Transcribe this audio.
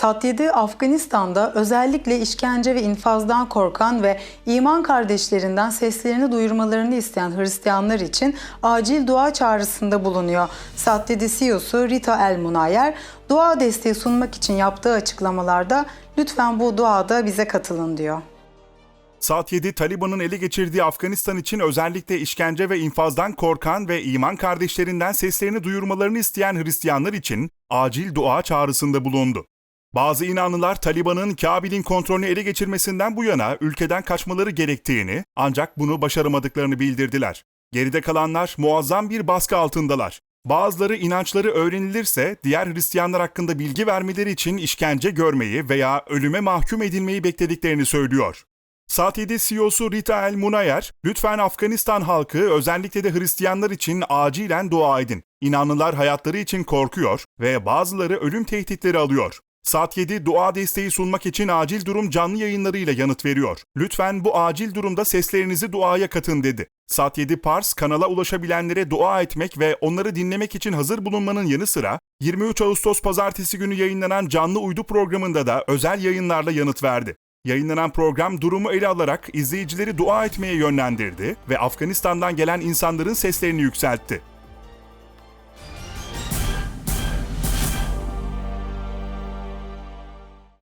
Sat 7 Afganistan'da özellikle işkence ve infazdan korkan ve iman kardeşlerinden seslerini duyurmalarını isteyen Hristiyanlar için acil dua çağrısında bulunuyor. Sat 7 CEO'su Rita El Munayer, dua desteği sunmak için yaptığı açıklamalarda lütfen bu duada bize katılın diyor. Saat 7 Taliban'ın ele geçirdiği Afganistan için özellikle işkence ve infazdan korkan ve iman kardeşlerinden seslerini duyurmalarını isteyen Hristiyanlar için acil dua çağrısında bulundu. Bazı inanlılar Taliban'ın Kabil'in kontrolünü ele geçirmesinden bu yana ülkeden kaçmaları gerektiğini ancak bunu başaramadıklarını bildirdiler. Geride kalanlar muazzam bir baskı altındalar. Bazıları inançları öğrenilirse diğer Hristiyanlar hakkında bilgi vermeleri için işkence görmeyi veya ölüme mahkum edilmeyi beklediklerini söylüyor. Saat 7 CEO'su Rita El Munayer, lütfen Afganistan halkı özellikle de Hristiyanlar için acilen dua edin. İnanlılar hayatları için korkuyor ve bazıları ölüm tehditleri alıyor. Saat 7 dua desteği sunmak için acil durum canlı yayınlarıyla yanıt veriyor. Lütfen bu acil durumda seslerinizi duaya katın dedi. Saat 7 Pars kanala ulaşabilenlere dua etmek ve onları dinlemek için hazır bulunmanın yanı sıra 23 Ağustos pazartesi günü yayınlanan canlı uydu programında da özel yayınlarla yanıt verdi. Yayınlanan program durumu ele alarak izleyicileri dua etmeye yönlendirdi ve Afganistan'dan gelen insanların seslerini yükseltti.